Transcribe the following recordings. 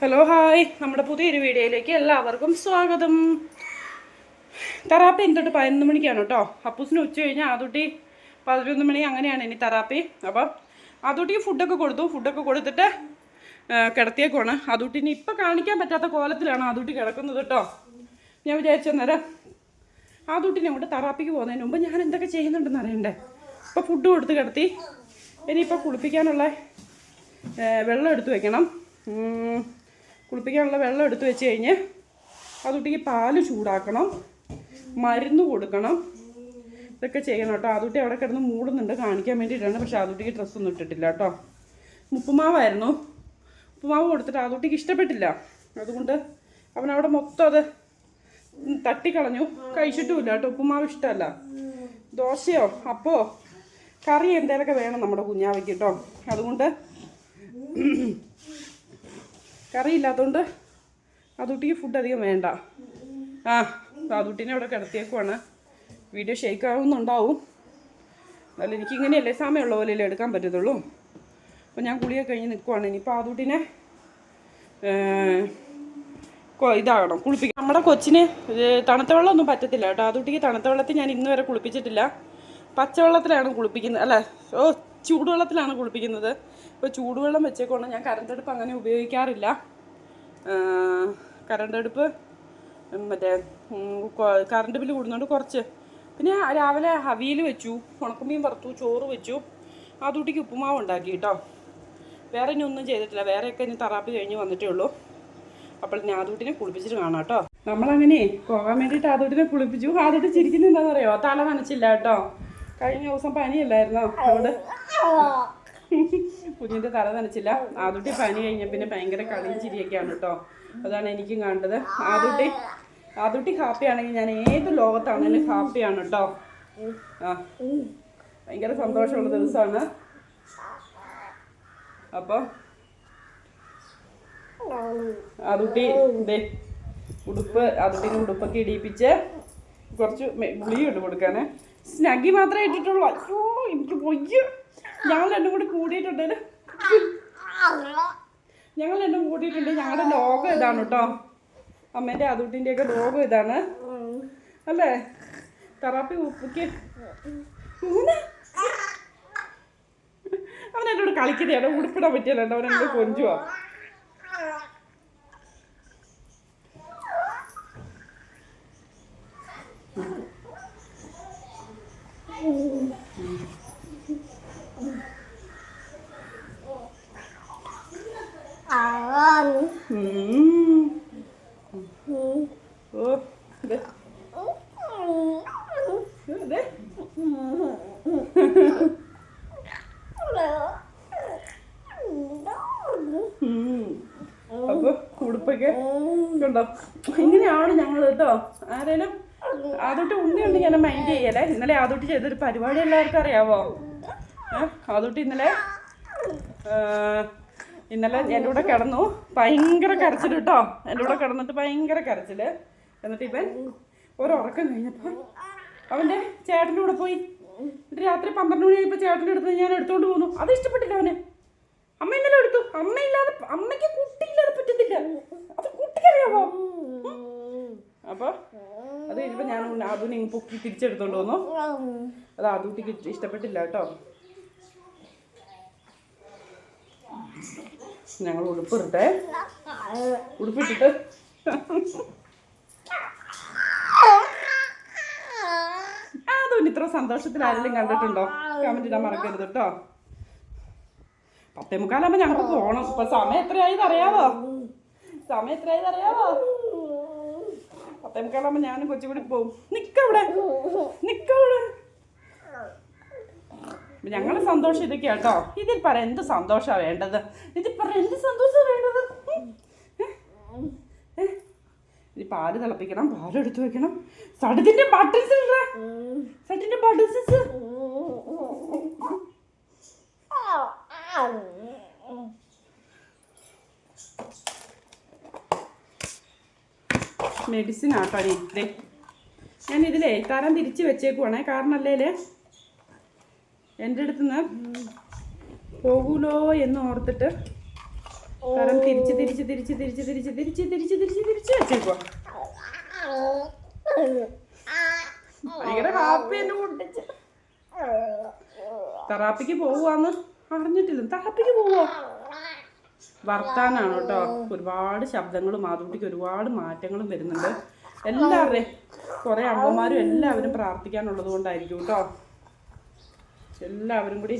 Hello hi നമ്മുടെ പുതിയൊരു വീഡിയോയിലേക്ക് എല്ലാവർക്കും സ്വാഗതം. തെറാപ്പി എന്തൊട്ട് പതിനൊന്ന് മണിക്കാണ് കേട്ടോ. അപ്പൂസിന് ഉച്ച കഴിഞ്ഞാൽ ആദൂട്ടി പതിനൊന്ന് മണി അങ്ങനെയാണ് ഇനി തെറാപ്പി. അപ്പം ആദൂട്ടിക്ക് ഫുഡൊക്കെ കൊടുത്തു. ഫുഡൊക്കെ കൊടുത്തിട്ട് കിടത്തിയേക്കുവാണ്. ആദൂട്ടിനെ ഇപ്പം കാണിക്കാൻ പറ്റാത്ത കോലത്തിലാണ് ആദൂട്ടി കിടക്കുന്നത് കേട്ടോ. ഞാൻ വിചാരിച്ച നേരം ആദൂട്ടിനെ കൊണ്ട് തെറാപ്പിക്ക് പോകുന്നതിന് മുമ്പ് ഞാൻ എന്തൊക്കെ ചെയ്യുന്നുണ്ടെന്ന് അറിയണ്ടേ? ഇപ്പം ഫുഡ് കൊടുത്ത് കിടത്തി. ഇനിയിപ്പോൾ കുളിപ്പിക്കാനുള്ള വെള്ളം എടുത്ത് വെക്കണം. കുളിപ്പിക്കാനുള്ള വെള്ളം എടുത്ത് വെച്ച് കഴിഞ്ഞ് അതുട്ടിക്ക് പാൽ ചൂടാക്കണം മരുന്ന് കൊടുക്കണം. ഇതൊക്കെ ചെയ്യണം കേട്ടോ. അതുട്ടി അവിടെ കിടന്ന് മൂടുന്നുണ്ട്. കാണിക്കാൻ വേണ്ടിയിട്ടാണ്. പക്ഷേ ഡ്രസ്സ് ഡ്രസ്സൊന്നും ഇട്ടിട്ടില്ല കേട്ടോ. ഉപ്പുമാവായിരുന്നു ഉപ്പുമാവ് കൊടുത്തിട്ട് അതുട്ടിക്ക് ഇഷ്ടപ്പെട്ടില്ല. അതുകൊണ്ട് അവൻ അവിടെ മൊത്തം അത് തട്ടിക്കളഞ്ഞു. കഴിച്ചിട്ടുമില്ല കേട്ടോ. ഉപ്പുമാവ് ഇഷ്ടമല്ല. ദോശയോ അപ്പോ കറി എന്തേലൊക്കെ വേണം നമ്മുടെ കുഞ്ഞാവയ്ക്ക് കേട്ടോ. അതുകൊണ്ട് കറി ഇല്ലാത്തതുകൊണ്ട് അതുട്ടിക്ക് ഫുഡ് അധികം വേണ്ട. ആ അതുട്ടിനെ അവിടെ കിടത്തിയേക്കുവാണ്. Video shake ആവുന്നുണ്ടാവും. എന്നാലും എനിക്കിങ്ങനെയല്ലേ സമയമുള്ള പോലെയല്ലേ എടുക്കാൻ പറ്റത്തുള്ളൂ. അപ്പോൾ ഞാൻ കുളിയൊക്കെ കഴിഞ്ഞ് നിൽക്കുവാണ് ഇനിയിപ്പോൾ ആദൂട്ടിനെ കൊ- ഇതാകണം കുളിപ്പിക്കണം. നമ്മുടെ കൊച്ചിന് തണുത്ത വെള്ളമൊന്നും പറ്റത്തില്ല കേട്ടോ. ആദൂട്ടിക്ക് തണുത്ത വെള്ളത്തിൽ ഞാൻ ഇന്ന് വരെ കുളിപ്പിച്ചിട്ടില്ല. പച്ചവെള്ളത്തിലാണ് കുളിപ്പിക്കുന്നത്. അല്ല ഓ ചൂടുവെള്ളത്തിലാണ് കുളിപ്പിക്കുന്നത്. ഇപ്പോൾ ചൂടുവെള്ളം വെച്ചേക്കൊണ്ട് ഞാൻ കറണ്ടടുപ്പ് അങ്ങനെ ഉപയോഗിക്കാറില്ല. കറണ്ടടുപ്പ് മറ്റേ കറണ്ട് ബില്ല് കൂടുന്നതുകൊണ്ട് കുറച്ച്. പിന്നെ രാവിലെ ഹവിയിൽ വെച്ചു ഉണക്കമീൻ വറുത്തു ചോറ് വെച്ചു. ആദൂട്ടിക്ക് ഉപ്പുമാവ് ഉണ്ടാക്കി കേട്ടോ വേറെ ഇനി ഒന്നും ചെയ്തിട്ടില്ല. വേറെയൊക്കെ ഇനി തെറാപ്പി കഴിഞ്ഞ് വന്നിട്ടേ ഉള്ളൂ. അപ്പോൾ ഞാൻ ആദൂട്ടിനെ കുളിപ്പിച്ചിട്ട് കാണാം കേട്ടോ നമ്മളങ്ങനെ പോകാൻ വേണ്ടിയിട്ട് ആദൂട്ടിനെ കുളിപ്പിച്ചു. ആദൂട്ടി ചിരിക്കുന്നത് എന്താണെന്ന് അറിയോ തല നനച്ചില്ല കേട്ടോ കഴിഞ്ഞ ദിവസം പനിയല്ലായിരുന്നോ? അതുകൊണ്ട് കുഞ്ഞിന്റെ തല നനച്ചില്ല. ആദ്യത്തെ പനി കഴിഞ്ഞ പിന്നെ ഭയങ്കര കളിയും ചിരിയൊക്കെയാണ് കേട്ടോ. അതാണ് എനിക്കും കണ്ടത്. ആദ്യത്തെ ആദ്യത്തെ ഹാപ്പി ആണെങ്കിൽ ഞാൻ ഏത് ലോകത്താണെങ്കിലും ഹാപ്പിയാണ് കേട്ടോ. ആ ഭയങ്കര സന്തോഷമുള്ള ദിവസമാണ്. അപ്പോൾ അതുട്ടി ദേ ഉടുപ്പ് അതുട്ടിന് ഉടുപ്പൊക്കെ ഇടിയിപ്പിച്ച് കുറച്ച് ഗുളിയുണ്ട് കൊടുക്കാന്. സ്നഗി മാത്രമേ ഇട്ടിട്ടുള്ളൂ. അയ്യോ എനിക്ക് പൊയ്യ ഞങ്ങൾ രണ്ടും കൂടി കൂടിയിട്ടുണ്ട്. ഞങ്ങൾ രണ്ടും കൂടിയിട്ടുണ്ട്. ഞങ്ങളുടെ ലോകം ഇതാണ് കേട്ടോ. അമ്മേന്റെ അതുട്ടിന്റെ ഒക്കെ ലോകം ഇതാണ്. അല്ലേ? തെറാപ്പി ഉപ്പയ്ക്ക്. അവൻ എന്നോട് കളിക്കുന്നതാണ് ഉടുപ്പിടാൻ പറ്റിയല്ലോ. അവൻ എന്നോട് കൊഞ്ചുവാ. ഉം. ഓ ദേ. ദേ. ഉം. അപ്പൊ ഉടുപ്പൊക്കെ കണ്ടോ ഇങ്ങനെയാണ് ഞങ്ങൾ കേട്ടോ ആരേലും ആദോട്ട് ഉണ്ണി ഉണ്ട് ഞാൻ മൈൻഡ് ചെയ്യലേ ഇന്നലെ ആദോട്ട് ചെയ്തൊരു പരിപാടി എല്ലാവർക്കും അറിയാവോ? ആദോട്ട് ഇന്നലെ ഇന്നലെ എന്റെ കൂടെ കിടന്നു. ഭയങ്കര കരച്ചിൽ കേട്ടോ എന്റെ കൂടെ കിടന്നിട്ട് ഭയങ്കര കരച്ചിൽ എന്നിട്ട് ഇവൻ ഒരുറക്കം കഴിഞ്ഞപ്പോൾ അവന്റെ ചേട്ടന്റെ കൂടെ പോയി. എന്നിട്ട് രാത്രി പന്ത്രണ്ട് ആയിപ്പോൾ ചേട്ടന്റെ അടുത്ത് ഞാൻ എടുത്തുകൊണ്ട് പോന്നു. അത് ഇഷ്ടപ്പെട്ടില്ല അവന്. അമ്മ ഇന്നലെ എടുത്തു. അമ്മയില്ലാതെ അമ്മയ്ക്ക് കുട്ടിയില്ലാതെ പറ്റത്തില്ല. അത് അപ്പൊ അത് കഴിഞ്ഞപ്പോ ഞാൻ അതുനെ പൊക്കി തിരിച്ചെടുത്തോണ്ട് വന്നു. അത് ആദൂട്ടിക്ക് ഇഷ്ടപ്പെട്ടില്ല കേട്ടോ. ഞങ്ങൾ ഉടുപ്പിട്ടെ ഉടുപ്പിട്ടിട്ട്. അതും ഇത്ര സന്തോഷത്തിൽ ആരെങ്കിലും കണ്ടിട്ടുണ്ടോ? കമന്റ് ഇടാൻ മറക്കരുത് കേട്ടോ. പത്തേ മുക്കാലാകുമ്പോ ഞങ്ങൾക്ക് പോണം ഇപ്പൊ സമയം എത്രയായി അറിയാവോ? സമയം എത്രയായി അറിയാവോ പത്തേ മുക്കാലാകുമ്പോ ഞാനും കൊച്ചുകൂടി പോവും. നിക്കവിടെ നിക്കവിടെ ഞങ്ങളുടെ സന്തോഷം ഇതൊക്കെയാ കേട്ടോ. ഇതിൽ പറ എന്ത് സന്തോഷമാണ് വേണ്ടത്? ഇതിൽ പറ എന്ത് സന്തോഷമാണ് വേണ്ടത്? ഇനി പാൽ തിളപ്പിക്കണം പാലെടുത്ത് വെക്കണം. സടത്തിന്റെ ബട്ടൺസ് സടത്തിന്റെ ബട്ടൺസ് മെഡിസിൻ ആട്ടോ ഞാൻ ഇതിലേ തരം തിരിച്ച് വെച്ചേക്കുവാണേ. കാരണം അല്ലേലേ എന്റെ അടുത്ത് നിന്ന് പോകൂലോ എന്ന് ഓർത്തിട്ട് തരം തിരിച്ച് തിരിച്ച് തിരിച്ച് തിരിച്ച് തിരിച്ച് തിരിച്ച് തിരിച്ച് തിരിച്ച് തിരിച്ച് വെച്ചേക്കുവാ. ഭയങ്കര ഹാപ്പി എന്നെ പൊട്ടിച്ച് തെറാപ്പിക്ക് പോവാന്ന് അറിഞ്ഞിട്ടില്ല. തെറാപ്പിക്ക് പോവോ വർത്താനാണ് കേട്ടോ. ഒരുപാട് ശബ്ദങ്ങളും മാധുട്ടിക്ക് ഒരുപാട് മാറ്റങ്ങളും വരുന്നുണ്ട്. എല്ലാവരുടെയും കുറെ അമ്മമാരും എല്ലാവരും പ്രാർത്ഥിക്കാനുള്ളത് കൊണ്ടായിരിക്കും കേട്ടോ. എല്ലാവരും കൂടി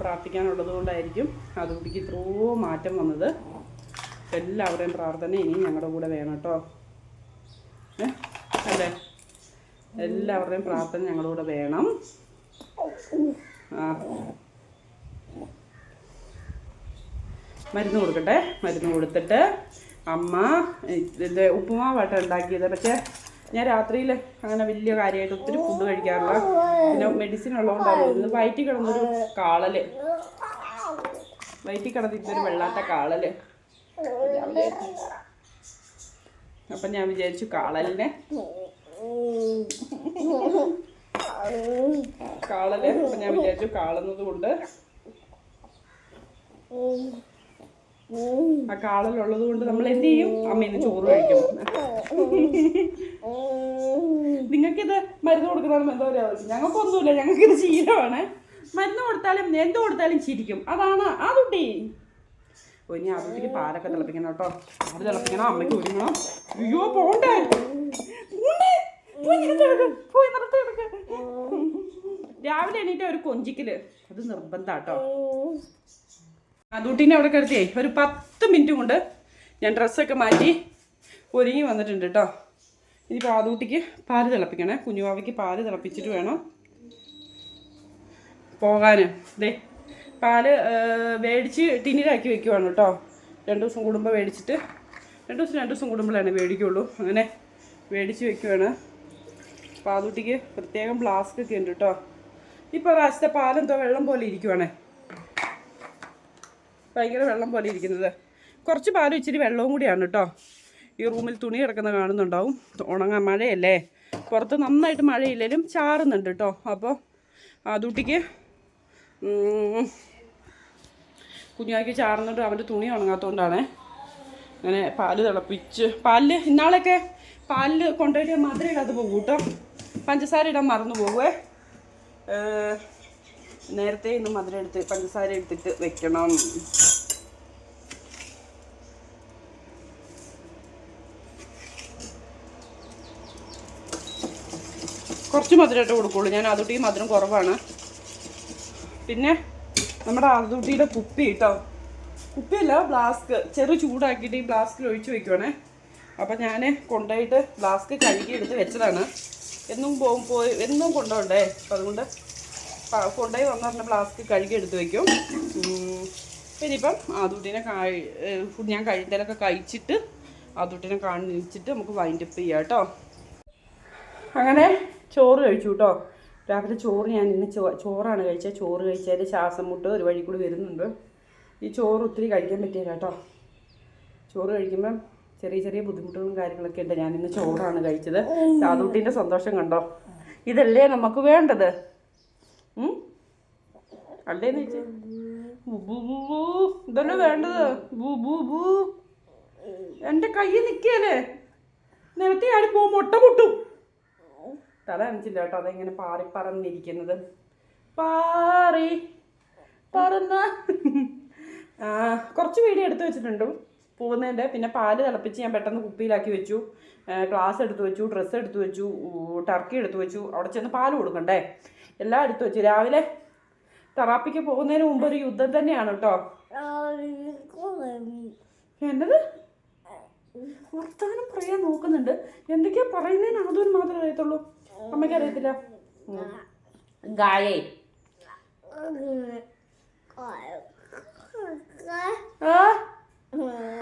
പ്രാർത്ഥിക്കാനുള്ളത് കൊണ്ടായിരിക്കും അതുകുട്ടിക്ക് ഇത്രയോ മാറ്റം വന്നത്. എല്ലാവരുടെയും പ്രാർത്ഥന ഇനി ഞങ്ങളുടെ കൂടെ വേണം കേട്ടോ. അല്ലേ? എല്ലാവരുടെയും പ്രാർത്ഥന ഞങ്ങളുടെ കൂടെ വേണം. ആ. മരുന്ന് കൊടുക്കട്ടെ. മരുന്ന് കൊടുത്തിട്ട് അമ്മ ഇത് ഉപ്പുമാവായിട്ട് ഉണ്ടാക്കിയത്. പക്ഷേ ഞാൻ രാത്രിയിൽ അങ്ങനെ വലിയ കാര്യമായിട്ട് ഒത്തിരി ഫുഡ് കഴിക്കാറില്ല. പിന്നെ മെഡിസിൻ ഉള്ളതുകൊണ്ടാണ്. ഇന്ന് വയറ്റിൽ കിടന്നൊരു കാളൽ. വയറ്റിൽ കിടന്നിട്ടൊരു വെള്ളാട്ട കാളൽ. അപ്പം ഞാൻ വിചാരിച്ചു കാളലിനെ. കാളൽ. അപ്പം ഞാൻ വിചാരിച്ചു കാളുന്നത് കൊണ്ട് ആ കാളലുള്ളത് കൊണ്ട് നമ്മൾ എന്ത് ചെയ്യും? അമ്മയിന്ന് ചോറ് കഴിക്കും. നിങ്ങൾക്കിത് മരുന്ന് കൊടുക്കുന്നതും എന്തോ ഒരു ആവശ്യം? ഞങ്ങൾക്കൊന്നുമില്ല ഞങ്ങൾക്കിത് ശീലമാണ്. മരുന്ന് കൊടുത്താലും എന്ത് കൊടുത്താലും ചിരിക്കും. അതാണ് കുട്ടി. ഓ ഇനി അതിൽ പാലൊക്കെ തിളപ്പിക്കണം കേട്ടോ. പാൽ തിളപ്പിക്കണം അമ്മയ്ക്ക് ഒരുങ്ങണം. അയ്യോ പോണ്ടേ. രാവിലെ എണീറ്റ ഒരു കൊഞ്ചിക്കൽ. അത് നിർബന്ധാട്ടോ അതുട്ടിനെ അവിടെ കിടത്തിയേ. ഒരു പത്ത് മിനിറ്റ് കൊണ്ട് ഞാൻ ഡ്രസ്സൊക്കെ മാറ്റി ഒരുങ്ങി വന്നിട്ടുണ്ട് കേട്ടോ ഇനിയിപ്പോൾ ആദൂട്ടിക്ക് പാൽ തിളപ്പിക്കണേ. കുഞ്ഞുവാവയ്ക്ക് പാൽ തിളപ്പിച്ചിട്ട് വേണം പോകാൻ ദേ പാൽ മേടിച്ച് ടിന്നിലാക്കി വെക്കുവാണ് കേട്ടോ രണ്ട് ദിവസം കൂടുമ്പോൾ മേടിച്ചിട്ട് രണ്ട് ദിവസം രണ്ട് ദിവസം കൂടുമ്പോഴാണ് മേടിക്കുള്ളൂ അങ്ങനെ മേടിച്ച് വെക്കുവാണ്. പാദൂട്ടിക്ക് പ്രത്യേകം ഫ്ലാസ്ക് ഒക്കെ ഉണ്ട് കേട്ടോ ഇപ്പോൾ പ്രാവശ്യത്തെ പാലെന്തോ വെള്ളം പോലെ ഇരിക്കുവാണേ. ഭയങ്കര വെള്ളം പോലെ ഇരിക്കുന്നത്. കുറച്ച് പാലും ഇച്ചിരി വെള്ളവും കൂടിയാണ് കേട്ടോ ഈ റൂമിൽ തുണി കിടക്കുന്ന കാണുന്നുണ്ടാവും. ഉണങ്ങാൻ മഴയല്ലേ? പുറത്ത് നന്നായിട്ട് മഴയില്ലെങ്കിലും ചാറുന്നുണ്ട് കേട്ടോ അപ്പോൾ അതുട്ടിക്ക് കുഞ്ഞാക്കി ചാറുന്നുണ്ട്. അവന്റെ തുണി ഉണങ്ങാത്തതുകൊണ്ടാണ് അങ്ങനെ പാൽ തിളപ്പിച്ച് പാലിൽ ഇന്നാളൊക്കെ പാലിൽ കൊണ്ടുപോയിട്ട് മധുരം ഇടാതെ പോകും കേട്ടോ പഞ്ചസാര ഇടാൻ മറന്നു പോകുവേ നേരത്തെ ഇന്ന് മധുരം എടുത്ത് പഞ്ചസാര എടുത്തിട്ട് വെക്കണം. കുറച്ച് മധുരമായിട്ട് കൊടുക്കുള്ളൂ. ഞാൻ അതുട്ടി മധുരം കുറവാണ്. പിന്നെ നമ്മുടെ അതുട്ടിയുടെ കുപ്പി കേട്ടോ. കുപ്പിയല്ല ഫ്ലാസ്ക് ചെറു ചൂടാക്കിയിട്ട് ഈ ഫ്ലാസ്കിൽ ഒഴിച്ച് വെക്കുവാണേ. അപ്പം ഞാൻ കൊണ്ടുപോയിട്ട് ഫ്ലാസ്ക് കഴുകി എടുത്ത് വെച്ചതാണ്. എന്നും പോകും പോയി എന്നും കൊണ്ടുപോകണ്ടേ? അപ്പം അതുകൊണ്ട് കൊണ്ടുപോയി വന്നിട്ട് ഫ്ലാസ്ക് കഴുകി എടുത്ത് വെക്കും. ഇനിയിപ്പം ആദൂട്ടിനെ കായ് ഫുഡ് ഞാൻ കഴിഞ്ഞതിലൊക്കെ കഴിച്ചിട്ട് ആദൂട്ടിനെ കാണിച്ചിട്ട് നമുക്ക് വൈൻഡപ്പ് ചെയ്യാം കേട്ടോ. അങ്ങനെ ചോറ് കഴിച്ചു കേട്ടോ രാവിലെ ചോറ് ഞാൻ ഇന്ന് ചോ ചോറാണ് കഴിച്ചത്. ചോറ് കഴിച്ചതിന്റെ ശ്വാസം മുട്ട് ഒരു വഴി കൂടി വരുന്നുണ്ട്. ഈ ചോറ് ഒത്തിരി കഴിക്കാൻ പറ്റിയില്ല കേട്ടോ ചോറ് കഴിക്കുമ്പം ചെറിയ ചെറിയ ബുദ്ധിമുട്ടുകളും കാര്യങ്ങളൊക്കെ ഉണ്ട്. ഞാൻ ഇന്ന് ചോറാണ് കഴിച്ചത്. സാധുട്ടിന്റെ സന്തോഷം കണ്ടോ? ഇതല്ലേ നമുക്ക് വേണ്ടത്? അല്ലേ അല്ലേന്ന് ബു. ഇതല്ലേ വേണ്ടത്? ബു എന്റെ കയ്യിൽ നിൽക്കുകയല്ലേ? നിലത്തി ആടി പോകും മുട്ട പൊട്ടും. തല നനച്ചില്ല കേട്ടോ. അതെങ്ങനെ പാറി പറന്നിരിക്കുന്നത്? പാറി പറന്ന. കുറച്ച് വീഡിയോ എടുത്തു വെച്ചിട്ടുണ്ട്. പോകുന്നതിന്റെ പിന്നെ പാൽ തിളപ്പിച്ച് ഞാൻ പെട്ടെന്ന് കുപ്പിയിലാക്കി വെച്ചു. ഗ്ലാസ് എടുത്തു വെച്ചു ഡ്രസ്സ് എടുത്തു വെച്ചു ടർക്കി എടുത്തു വെച്ചു. അവിടെ ചെന്ന് പാൽ കൊടുക്കണ്ടേ? എല്ലാം എടുത്തു വെച്ചു. രാവിലെ തെറാപ്പിക്ക് പോകുന്നതിന് മുമ്പ് ഒരു യുദ്ധം തന്നെയാണ് കേട്ടോ. എന്നത്? വർത്തമാനം പറയാൻ നോക്കുന്നുണ്ട്. എന്തൊക്കെയാ പറയുന്നതിന് അതൊന്നും മാത്രമേ അറിയത്തുള്ളൂ. അമ്മയ്ക്ക് അറിയത്തില്ല ഗായേ.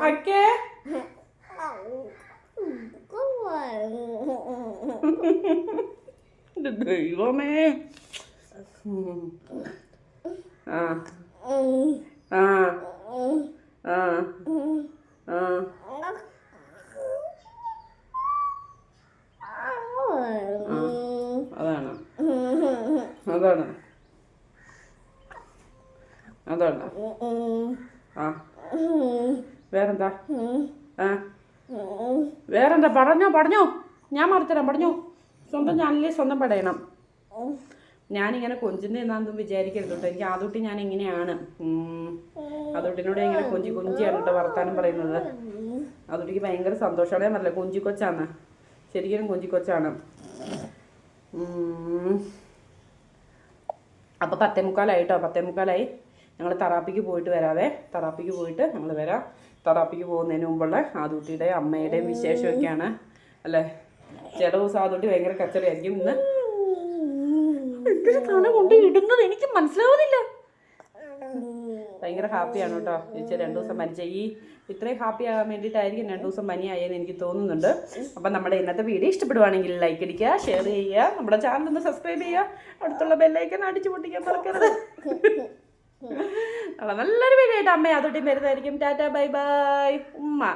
അക്കേ? ദൈവമേ. ആ. ആ. ആ വേറെന്താ? പറഞ്ഞോ പറഞ്ഞോ. ഞാൻ മറുത്തരാം പറഞ്ഞോ. സ്വന്തം ചാനലിൽ സ്വന്തം പടയണം. ഞാനിങ്ങനെ കൊഞ്ചിന്റെ എന്നാന്നും വിചാരിക്കരുത് കേട്ടോ. എനിക്ക് ആദ്യട്ടി ഞാൻ എങ്ങനെയാണ് ഉം. ഇങ്ങനെ കൊഞ്ചി കൊഞ്ചിയാണ് കേട്ടോ വർത്താനം പറയുന്നത്. അതുട്ടിക്ക് ഭയങ്കര സന്തോഷമാണ്. ഞാൻ പറഞ്ഞില്ല കൊഞ്ചി ശരിക്കും കൊഞ്ചി കൊച്ചാണ്. അപ്പോൾ പത്തേ മുക്കാലായി പത്തേ മുക്കാലായി ഞങ്ങൾ തറാപ്പിക്ക് പോയിട്ട് വരാവേ. തറാപ്പിക്ക് പോയിട്ട് ഞങ്ങൾ വരാം. തറാപ്പിക്ക് പോകുന്നതിന് മുമ്പുള്ള ആദൂട്ടിയുടെ അമ്മയുടെയും വിശേഷമൊക്കെയാണ്. അല്ലേ? ചില ദിവസം ആദൂട്ടി ഭയങ്കര കച്ചറയായിരിക്കും ഇന്ന് തല കൊണ്ട് ഇടുന്നത് എനിക്ക് മനസ്സിലാവുന്നില്ല. ഭയങ്കര ഹാപ്പിയാണ് കേട്ടോ. ചേച്ചി രണ്ടു ദിവസം പനിച്ച. ഈ ഇത്രയും ഹാപ്പി ആകാൻ വേണ്ടിയിട്ടായിരിക്കും രണ്ടു ദിവസം പനിയായെന്ന് എനിക്ക് തോന്നുന്നുണ്ട്. അപ്പം നമ്മുടെ ഇന്നത്തെ വീഡിയോ ഇഷ്ടപ്പെടുവാണെങ്കിൽ ലൈക്ക് അടിക്കുക ഷെയർ ചെയ്യുക നമ്മുടെ ചാനൽ ഒന്ന് സബ്സ്ക്രൈബ് ചെയ്യുക. അടുത്തുള്ള ബെല്ലൈക്കൻ അടിച്ചു പൊട്ടിക്കാൻ മറക്കരുത്. നല്ലൊരു ആയിട്ട് അമ്മ അതോട്ടി വരുന്നതായിരിക്കും. ടാറ്റ ബൈ ബൈ ഉമ്മ.